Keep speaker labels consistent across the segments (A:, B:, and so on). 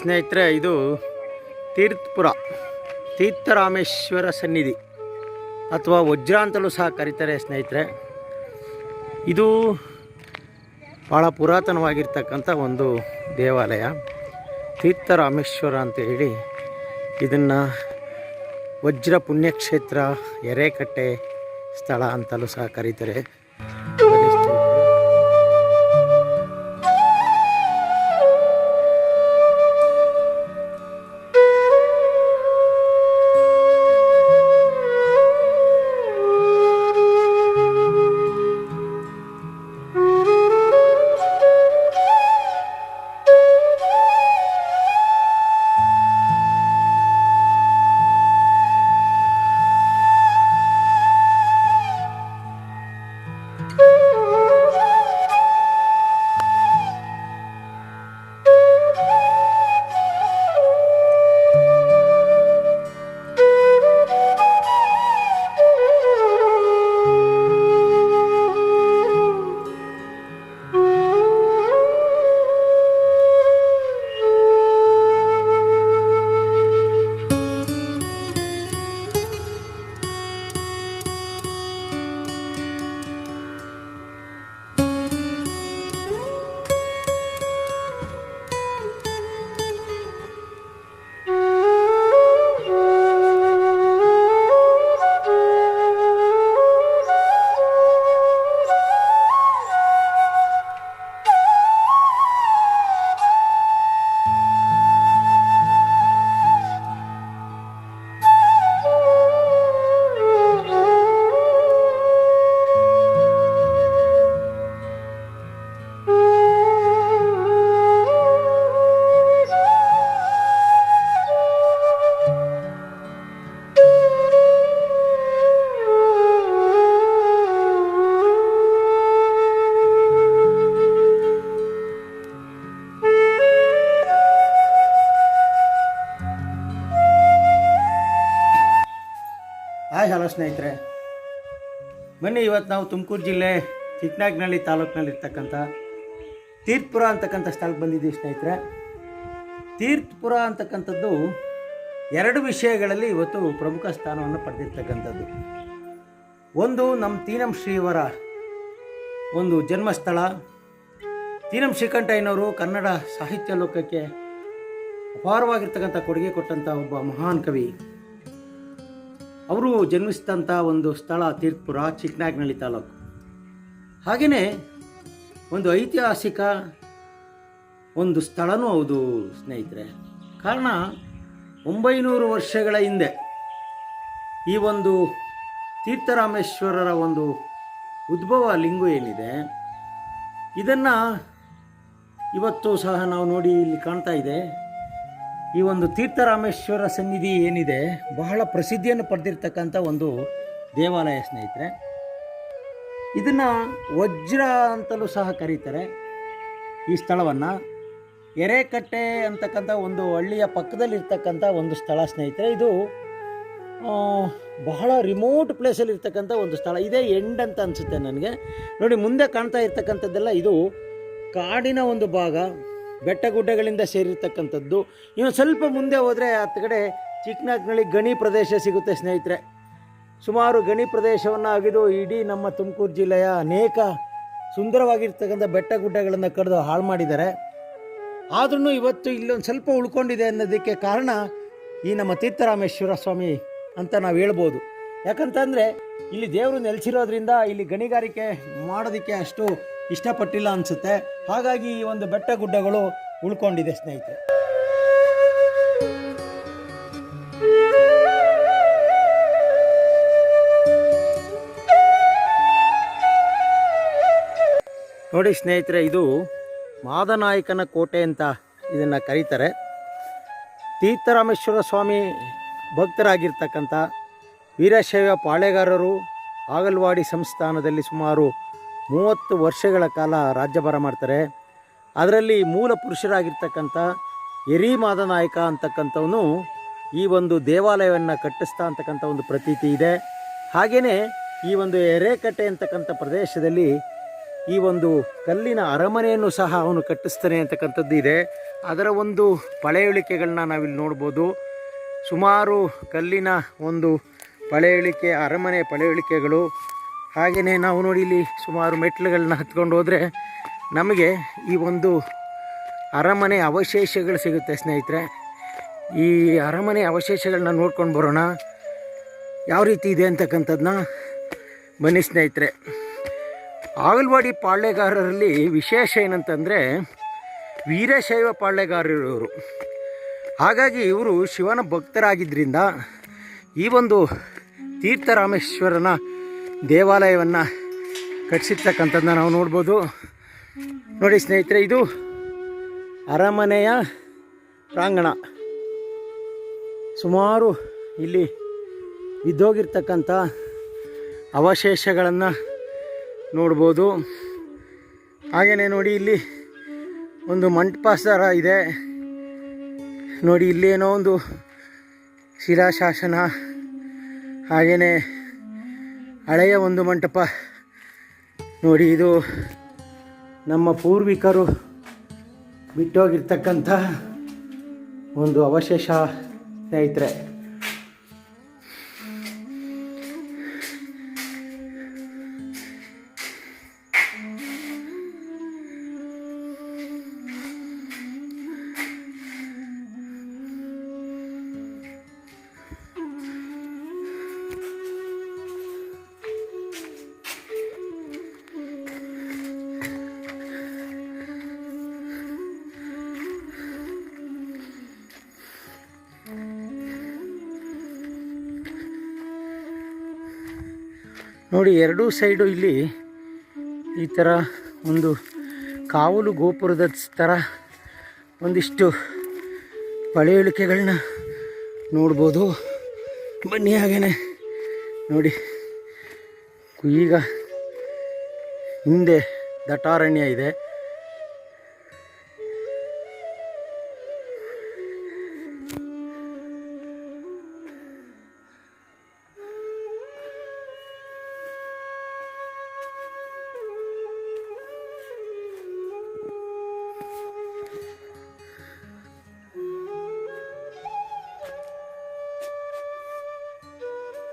A: ಸ್ನೇಹಿತರೆ, ಇದು ತೀರ್ಥಪುರ, ತೀರ್ಥರಾಮೇಶ್ವರ ಸನ್ನಿಧಿ, ಅಥವಾ ವಜ್ರ ಅಂತಲೂ ಸಹ ಕರೀತಾರೆ ಸ್ನೇಹಿತರೆ. ಇದು ಭಾಳ ಪುರಾತನವಾಗಿರ್ತಕ್ಕಂಥ ಒಂದು ದೇವಾಲಯ, ತೀರ್ಥರಾಮೇಶ್ವರ ಅಂತ ಹೇಳಿ ಇದನ್ನು ವಜ್ರ ಪುಣ್ಯಕ್ಷೇತ್ರ, ಎರೆಕಟ್ಟೆ ಸ್ಥಳ ಅಂತಲೂ ಸಹ ಕರೀತಾರೆ. ಹಾಯ್, ಹಲೋ ಸ್ನೇಹಿತರೆ. ಬನ್ನಿ, ಇವತ್ತು ನಾವು ತುಮಕೂರು ಜಿಲ್ಲೆ ಚಿಕ್ಕನಾಗ್ನಳ್ಳಿ ತಾಲೂಕಿನಲ್ಲಿರ್ತಕ್ಕಂಥ ತೀರ್ಥಪುರ ಅಂತಕ್ಕಂಥ ಸ್ಥಳಕ್ಕೆ ಬಂದಿದ್ದೀವಿ ಸ್ನೇಹಿತರೆ. ತೀರ್ಥಪುರ ಅಂತಕ್ಕಂಥದ್ದು ಎರಡು ವಿಷಯಗಳಲ್ಲಿ ಇವತ್ತು ಪ್ರಮುಖ ಸ್ಥಾನವನ್ನು ಪಡೆದಿರ್ತಕ್ಕಂಥದ್ದು. ಒಂದು, ನಮ್ಮ ತೀನಂ ಶ್ರೀಯವರ ಒಂದು ಜನ್ಮಸ್ಥಳ. ತೀನಂ ಶ್ರೀಕಂಠಯ್ಯನವರು ಕನ್ನಡ ಸಾಹಿತ್ಯ ಲೋಕಕ್ಕೆ ಅಪಾರವಾಗಿರ್ತಕ್ಕಂಥ ಕೊಡುಗೆ ಕೊಟ್ಟಂಥ ಒಬ್ಬ ಮಹಾನ್ ಕವಿ. ಅವರು ಜನ್ಮಿಸಿದಂಥ ಒಂದು ಸ್ಥಳ ತೀರ್ಥಪುರ ಚಿಕ್ಕನಾಗ್ನಳ್ಳಿ ತಾಲೂಕು. ಹಾಗೆಯೇ ಒಂದು ಐತಿಹಾಸಿಕ ಒಂದು ಸ್ಥಳನೂ ಹೌದು ಸ್ನೇಹಿತರೆ. ಕಾರಣ ಒಂಬೈನೂರು ವರ್ಷಗಳ ಹಿಂದೆ ಈ ಒಂದು ತೀರ್ಥರಾಮೇಶ್ವರರ ಒಂದು ಉದ್ಭವ ಲಿಂಗು ಏನಿದೆ, ಇದನ್ನು ಇವತ್ತು ಸಹ ನಾವು ನೋಡಿ ಇಲ್ಲಿ ಕಾಣ್ತಾ ಇದೆ. ಈ ಒಂದು ತೀರ್ಥರಾಮೇಶ್ವರ ಸನ್ನಿಧಿ ಏನಿದೆ, ಬಹಳ ಪ್ರಸಿದ್ಧಿಯನ್ನು ಪಡೆದಿರ್ತಕ್ಕಂಥ ಒಂದು ದೇವಾಲಯ ಸ್ನೇಹಿತರೆ. ಇದನ್ನು ವಜ್ರ ಅಂತಲೂ ಸಹ ಕರೀತಾರೆ. ಈ ಸ್ಥಳವನ್ನು ಎರೆಕಟ್ಟೆ ಅಂತಕ್ಕಂಥ ಒಂದು ಹಳ್ಳಿಯ ಪಕ್ಕದಲ್ಲಿರ್ತಕ್ಕಂಥ ಒಂದು ಸ್ಥಳ ಸ್ನೇಹಿತರೆ. ಇದು ಬಹಳ ರಿಮೋಟ್ ಪ್ಲೇಸಲ್ಲಿ ಇರ್ತಕ್ಕಂಥ ಒಂದು ಸ್ಥಳ. ಇದೇ ಎಂಡ್ ಅಂತ ಅನಿಸುತ್ತೆ ನನಗೆ. ನೋಡಿ, ಮುಂದೆ ಕಾಣ್ತಾ ಇರ್ತಕ್ಕಂಥದ್ದೆಲ್ಲ ಇದು ಕಾಡಿನ ಒಂದು ಭಾಗ. ಬೆಟ್ಟ ಗುಡ್ಡಗಳಿಂದ ಸೇರಿರ್ತಕ್ಕಂಥದ್ದು. ಇನ್ನು ಸ್ವಲ್ಪ ಮುಂದೆ ಹೋದರೆ ಹತ್ತು ಕಡೆ ಚಿಕ್ಕನಾಗ್ನಳ್ಳಿ ಗಣಿ ಪ್ರದೇಶ ಸಿಗುತ್ತೆ ಸ್ನೇಹಿತರೆ. ಸುಮಾರು ಗಣಿ ಪ್ರದೇಶವನ್ನು ಅಗಿದು ಇಡೀ ನಮ್ಮ ತುಮಕೂರು ಜಿಲ್ಲೆಯ ಅನೇಕ ಸುಂದರವಾಗಿರ್ತಕ್ಕಂಥ ಬೆಟ್ಟ ಗುಡ್ಡಗಳನ್ನು ಕಡಿದು ಹಾಳು ಮಾಡಿದ್ದಾರೆ. ಆದ್ರೂ ಇವತ್ತು ಇಲ್ಲೊಂದು ಸ್ವಲ್ಪ ಉಳ್ಕೊಂಡಿದೆ ಅನ್ನೋದಕ್ಕೆ ಕಾರಣ ಈ ನಮ್ಮ ತೀರ್ಥರಾಮೇಶ್ವರ ಸ್ವಾಮಿ ಅಂತ ನಾವು ಹೇಳ್ಬೋದು. ಯಾಕಂತಂದರೆ ಇಲ್ಲಿ ದೇವರು ನೆಲೆಸಿರೋದ್ರಿಂದ ಇಲ್ಲಿ ಗಣಿಗಾರಿಕೆ ಮಾಡೋದಕ್ಕೆ ಅಷ್ಟು ಇಷ್ಟಪಟ್ಟಿಲ್ಲ ಅನಿಸುತ್ತೆ. ಹಾಗಾಗಿ ಈ ಒಂದು ಬೆಟ್ಟ ಗುಡ್ಡಗಳು ಉಳ್ಕೊಂಡಿದೆ ಸ್ನೇಹಿತರೆ. ನೋಡಿ ಸ್ನೇಹಿತರೆ, ಇದು ಮಾದನಾಯಕನ ಕೋಟೆ ಅಂತ ಇದನ್ನು ಕರೀತಾರೆ. ತೀರ್ಥರಾಮೇಶ್ವರ ಸ್ವಾಮಿ ಭಕ್ತರಾಗಿರ್ತಕ್ಕಂಥ ವೀರಶೈವ ಪಾಳೆಗಾರರು ಆಗಲ್ವಾಡಿ ಸಂಸ್ಥಾನದಲ್ಲಿ ಸುಮಾರು ಮೂವತ್ತು ವರ್ಷಗಳ ಕಾಲ ರಾಜ್ಯಭಾರ ಮಾಡ್ತಾರೆ. ಅದರಲ್ಲಿ ಮೂಲ ಪುರುಷರಾಗಿರ್ತಕ್ಕಂಥ ಎರಿ ಮಾದನಾಯಕ ಅಂತಕ್ಕಂಥವನು ಈ ಒಂದು ದೇವಾಲಯವನ್ನು ಕಟ್ಟಿಸ್ತಾ ಅಂತಕ್ಕಂಥ ಒಂದು ಪ್ರತೀತಿ ಇದೆ. ಹಾಗೆಯೇ ಈ ಒಂದು ಎರೆಕಟ್ಟೆ ಅಂತಕ್ಕಂಥ ಪ್ರದೇಶದಲ್ಲಿ ಈ ಒಂದು ಕಲ್ಲಿನ ಅರಮನೆಯನ್ನು ಸಹ ಅವನು ಕಟ್ಟಿಸ್ತಾನೆ ಅಂತಕ್ಕಂಥದ್ದು ಇದೆ. ಅದರ ಒಂದು ಪಳೆಯುಳಿಕೆಗಳನ್ನ ನಾವಿಲ್ಲಿ ನೋಡ್ಬೋದು. ಸುಮಾರು ಕಲ್ಲಿನ ಒಂದು ಪಳೆಯುಳಿಕೆ, ಅರಮನೆ ಪಳೆಯುಳಿಕೆಗಳು ಹಾಗೆಯೇ ನಾವು ನೋಡಿ ಇಲ್ಲಿ ಸುಮಾರು ಮೆಟ್ಲುಗಳನ್ನ ಹತ್ಕೊಂಡು ಹೋದರೆ ನಮಗೆ ಈ ಒಂದು ಅರಮನೆ ಅವಶೇಷಗಳು ಸಿಗುತ್ತೆ ಸ್ನೇಹಿತರೆ. ಈ ಅರಮನೆ ಅವಶೇಷಗಳನ್ನ ನೋಡ್ಕೊಂಡು ಬರೋಣ. ಯಾವ ರೀತಿ ಇದೆ ಅಂತಕ್ಕಂಥದ್ದನ್ನ ಬನ್ನಿ ಸ್ನೇಹಿತರೆ. ಆಗಲ್ವಾಡಿ ಪಾಳ್ಯಗಾರರಲ್ಲಿ ವಿಶೇಷ ಏನಂತಂದರೆ ವೀರಶೈವ ಪಾಳ್ಯಗಾರರು ಇವರು ಹಾಗಾಗಿ ಇವರು ಶಿವನ ಭಕ್ತರಾಗಿದ್ದರಿಂದ ಈ ಒಂದು ತೀರ್ಥರಾಮೇಶ್ವರನ ದೇವಾಲಯವನ್ನು ಕಟ್ಟಿಸಿರ್ತಕ್ಕಂಥದ್ದನ್ನ ನಾವು ನೋಡ್ಬೋದು. ನೋಡಿ ಸ್ನೇಹಿತರೆ, ಇದು ಅರಮನೆಯ ಪ್ರಾಂಗಣ. ಸುಮಾರು ಇಲ್ಲಿ ಬಿದ್ದೋಗಿರ್ತಕ್ಕಂಥ ಅವಶೇಷಗಳನ್ನು ನೋಡ್ಬೋದು. ಹಾಗೆಯೇ ನೋಡಿ ಇಲ್ಲಿ ಒಂದು ಮಂಟಪ ಥರ ಇದೆ. ನೋಡಿ ಇಲ್ಲಿ ಏನೋ ಒಂದು ಶಿಲಾಶಾಸನ. ಹಾಗೆಯೇ ಹಳೆಯ ಒಂದು ಮಂಟಪ. ನೋಡಿ ಇದು ನಮ್ಮ ಪೂರ್ವಿಕರು ಬಿಟ್ಟೋಗಿರ್ತಕ್ಕಂಥ ಒಂದು ಅವಶೇಷ ಸ್ನೇಹಿತರೆ. ನೋಡಿ, ಎರಡೂ ಸೈಡು ಇಲ್ಲಿ ಈ ಥರ ಒಂದು ಕಾವಲು ಗೋಪುರದ ಥರ ಒಂದಿಷ್ಟು ಪಳೆಯುಳಿಕೆಗಳನ್ನ ನೋಡ್ಬೋದು. ಬನ್ನಿ ಹಾಗೇನೆ. ನೋಡಿ, ಈಗ ಹಿಂದೆ ದಟಾರಣ್ಯ ಇದೆ.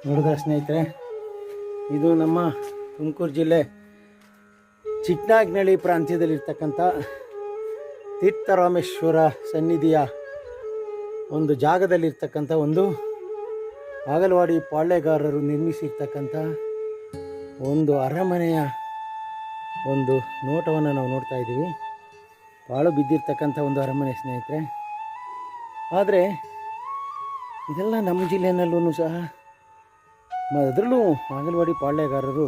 A: ನೋಡಿದ ಸ್ನೇಹಿತರೆ, ಇದು ನಮ್ಮ ತುಮಕೂರು ಜಿಲ್ಲೆ ಚಿಕ್ಕನಾಗ್ನಳ್ಳಿ ಪ್ರಾಂತ್ಯದಲ್ಲಿರ್ತಕ್ಕಂಥ ತೀರ್ಥರಾಮೇಶ್ವರ ಸನ್ನಿಧಿಯ ಒಂದು ಜಾಗದಲ್ಲಿರ್ತಕ್ಕಂಥ ಒಂದು ಹಾಗಲವಾಡಿ ಪಾಳ್ಯಗಾರರು ನಿರ್ಮಿಸಿರ್ತಕ್ಕಂಥ ಒಂದು ಅರಮನೆಯ ಒಂದು ನೋಟವನ್ನು ನಾವು ನೋಡ್ತಾ ಇದ್ದೀವಿ. ಪಾಳು ಬಿದ್ದಿರ್ತಕ್ಕಂಥ ಒಂದು ಅರಮನೆ ಸ್ನೇಹಿತರೆ. ಆದರೆ, ಇದೆಲ್ಲ ನಮ್ಮ ಜಿಲ್ಲೆಯಲ್ಲೂ ಸಹ ಅದರಲ್ಲೂ ಅಂಗನವಾಡಿ ಪಾಳ್ಯಗಾರರು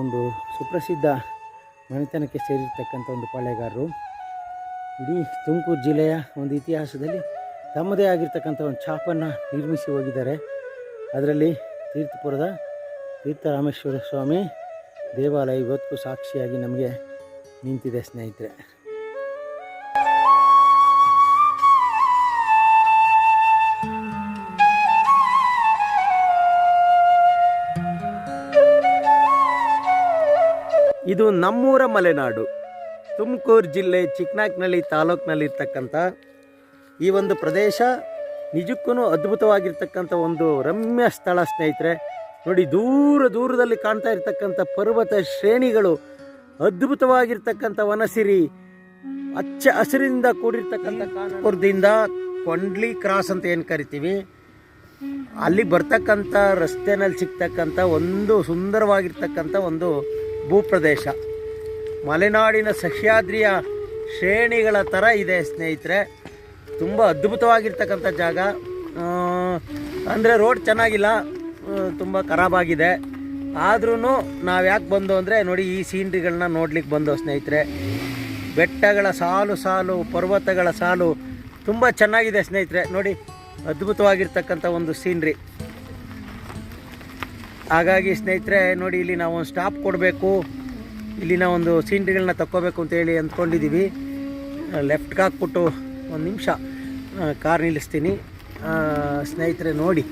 A: ಒಂದು ಸುಪ್ರಸಿದ್ಧ ಮನೆತನಕ್ಕೆ ಸೇರಿರ್ತಕ್ಕಂಥ ಒಂದು ಪಾಳ್ಯಗಾರರು. ಇಡೀ ತುಮಕೂರು ಜಿಲ್ಲೆಯ ಒಂದು ಇತಿಹಾಸದಲ್ಲಿ ತಮ್ಮದೇ ಆಗಿರ್ತಕ್ಕಂಥ ಒಂದು ಛಾಪನ್ನು ನಿರ್ಮಿಸಿ ಹೋಗಿದ್ದಾರೆ. ಅದರಲ್ಲಿ ತೀರ್ಥಪುರದ ತೀರ್ಥರಾಮೇಶ್ವರ ಸ್ವಾಮಿ ದೇವಾಲಯ ಇವತ್ತು ಸಾಕ್ಷಿಯಾಗಿ ನಮಗೆ ನಿಂತಿದೆ ಸ್ನೇಹಿತರೆ. ಇದು ನಮ್ಮೂರ ಮಲೆನಾಡು. ತುಮಕೂರು ಜಿಲ್ಲೆ ಚಿಕ್ಕನಾಕ್ನಳ್ಳಿ ತಾಲೂಕಿನಲ್ಲಿರ್ತಕ್ಕಂಥ ಈ ಒಂದು ಪ್ರದೇಶ ನಿಜಕ್ಕೂ ಅದ್ಭುತವಾಗಿರ್ತಕ್ಕಂಥ ಒಂದು ರಮ್ಯ ಸ್ಥಳ, ಸ್ನೇಹಿತರೆ. ನೋಡಿ, ದೂರ ದೂರದಲ್ಲಿ ಕಾಣ್ತಾ ಇರ್ತಕ್ಕಂಥ ಪರ್ವತ ಶ್ರೇಣಿಗಳು, ಅದ್ಭುತವಾಗಿರ್ತಕ್ಕಂಥ ವನಸಿರಿ ಹಚ್ಚ ಹಸಿರಿನಿಂದ ಕೂಡಿರ್ತಕ್ಕಂಥ ಕಾನಪುರದಿಂದ ಕೊಂಡ್ಲಿ ಕ್ರಾಸ್ ಅಂತ ಏನು ಕರಿತೀವಿ. ಅಲ್ಲಿ ಬರ್ತಕ್ಕಂಥ ರಸ್ತೆನಲ್ಲಿ ಸಿಗ್ತಕ್ಕಂಥ ಒಂದು ಸುಂದರವಾಗಿರ್ತಕ್ಕಂಥ ಒಂದು ಭೂಪ್ರದೇಶ. ಮಲೆನಾಡಿನ ಸಹ್ಯಾದ್ರಿಯ ಶ್ರೇಣಿಗಳ ಥರ ಇದೆ ಸ್ನೇಹಿತರೆ. ತುಂಬ ಅದ್ಭುತವಾಗಿರ್ತಕ್ಕಂಥ ಜಾಗ. ಅಂದರೆ ರೋಡ್ ಚೆನ್ನಾಗಿಲ್ಲ ತುಂಬ ಖರಾಬಾಗಿದೆ ಆದ್ರೂ ನಾವು ಯಾಕೆ ಬಂದು ಅಂದರೆ ನೋಡಿ ಈ ಸೀನ್ರಿಗಳನ್ನ ನೋಡ್ಲಿಕ್ಕೆ ಬಂದು ಸ್ನೇಹಿತರೆ. ಬೆಟ್ಟಗಳ ಸಾಲು ಸಾಲು, ಪರ್ವತಗಳ ಸಾಲು ತುಂಬ ಚೆನ್ನಾಗಿದೆ ಸ್ನೇಹಿತರೆ. ನೋಡಿ ಅದ್ಭುತವಾಗಿರ್ತಕ್ಕಂಥ ಒಂದು ಸೀನ್ರಿ. ಹಾಗಾಗಿ ಸ್ನೇಹಿತರೆ, ನೋಡಿ, ಇಲ್ಲಿ ನಾವು ಸ್ಟಾಪ್ ಕೊಡಬೇಕು. ಇಲ್ಲಿನ ಒಂದು ಸೀನ್ರಿಗಳನ್ನ ತಕ್ಕೋಬೇಕು ಅಂತೇಳಿ ಅಂದ್ಕೊಂಡಿದ್ದೀವಿ. ಲೆಫ್ಟ್ಗೆ ಹಾಕ್ಬಿಟ್ಟು ಒಂದು ನಿಮಿಷ ಕಾರ್ ನಿಲ್ಲಿಸ್ತೀನಿ. ಸ್ನೇಹಿತರೆ, ನೋಡಿ.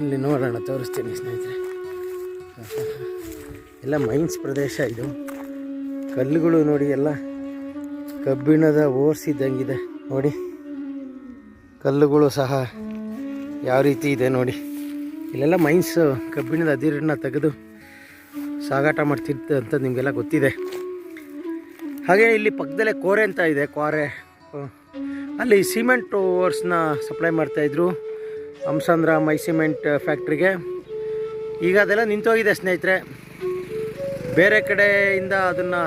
A: ಇಲ್ಲಿ ನೋಡೋಣ, ತೋರಿಸ್ತೀನಿ ಸ್ನೇಹಿತರೆ. ಎಲ್ಲ ಮೈನ್ಸ್ ಪ್ರದೇಶ ಇದು. ಕಲ್ಲುಗಳು ನೋಡಿ, ಎಲ್ಲ ಕಬ್ಬಿಣದ ಓರ್ಸಿದ್ದಂಗಿದೆ ನೋಡಿ. ಕಲ್ಲುಗಳು ಸಹ ಯಾವ ರೀತಿ ಇದೆ ನೋಡಿ. ಇಲ್ಲೆಲ್ಲ ಮೈನ್ಸ್ ಕಬ್ಬಿಣದ ಅದಿರನ್ನ ತೆಗೆದು ಸಾಗಾಟ ಮಾಡ್ತಿರ್ತ ಅಂತ ನಿಮಗೆಲ್ಲ ಗೊತ್ತಿದೆ. ಹಾಗೆ ಇಲ್ಲಿ ಪಕ್ಕದಲ್ಲೇ ಕೋರೆ ಅಂತ ಇದೆ. ಕೋರೆ ಅಲ್ಲಿ ಸಿಮೆಂಟ್ ಓವರ್ಸ್ನ ಸಪ್ಲೈ ಮಾಡ್ತಾಯಿದ್ರು ಹಂಸಂದ್ರ ಮೈ ಸಿಮೆಂಟ್ ಫ್ಯಾಕ್ಟ್ರಿಗೆ. ಈಗ ಅದೆಲ್ಲ ನಿಂತೋಗಿದೆ ಸ್ನೇಹಿತರೆ. ಬೇರೆ ಕಡೆಯಿಂದ ಅದನ್ನು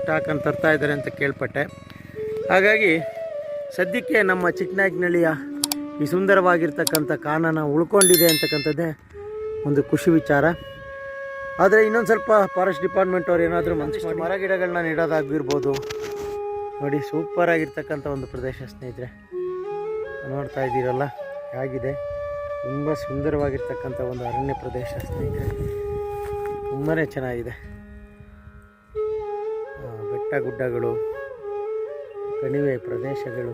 A: ಸ್ಟಾಕನ್ನು ತರ್ತಾ ಇದ್ದಾರೆ ಅಂತ ಕೇಳ್ಪಟ್ಟೆ. ಹಾಗಾಗಿ ಸದ್ಯಕ್ಕೆ ನಮ್ಮ ಚಿಕ್ಕನಾಗಿನಳ್ಳಿಯ ಈ ಸುಂದರವಾಗಿರ್ತಕ್ಕಂಥ ಕಾನನ ಉಳ್ಕೊಂಡಿದೆ ಅಂತಕ್ಕಂಥದ್ದೇ ಒಂದು ಖುಷಿ ವಿಚಾರ. ಆದರೆ ಇನ್ನೊಂದು ಸ್ವಲ್ಪ ಫಾರೆಸ್ಟ್ ಡಿಪಾರ್ಟ್ಮೆಂಟ್ ಅವ್ರು ಏನಾದರೂ ಮನಸ್ಸು ಮರ ಗಿಡಗಳನ್ನ ನೆಡೋದಾಗಿರ್ಬೋದು. ನೋಡಿ ಸೂಪರ್ ಆಗಿರ್ತಕ್ಕಂಥ ಒಂದು ಪ್ರದೇಶ ಸ್ನೇಹಿತರೆ. ನೋಡ್ತಾ ಇದ್ದೀರಲ್ಲ, ಹೇಗಿದೆ? ತುಂಬ ಸುಂದರವಾಗಿರ್ತಕ್ಕಂಥ ಒಂದು ಅರಣ್ಯ ಪ್ರದೇಶ ಸ್ನೇಹಿತರೆ. ತುಂಬಾ ಚೆನ್ನಾಗಿದೆ. ಬೆಟ್ಟ ಗುಡ್ಡಗಳು ಕಣಿವೆ ಪ್ರದೇಶಗಳು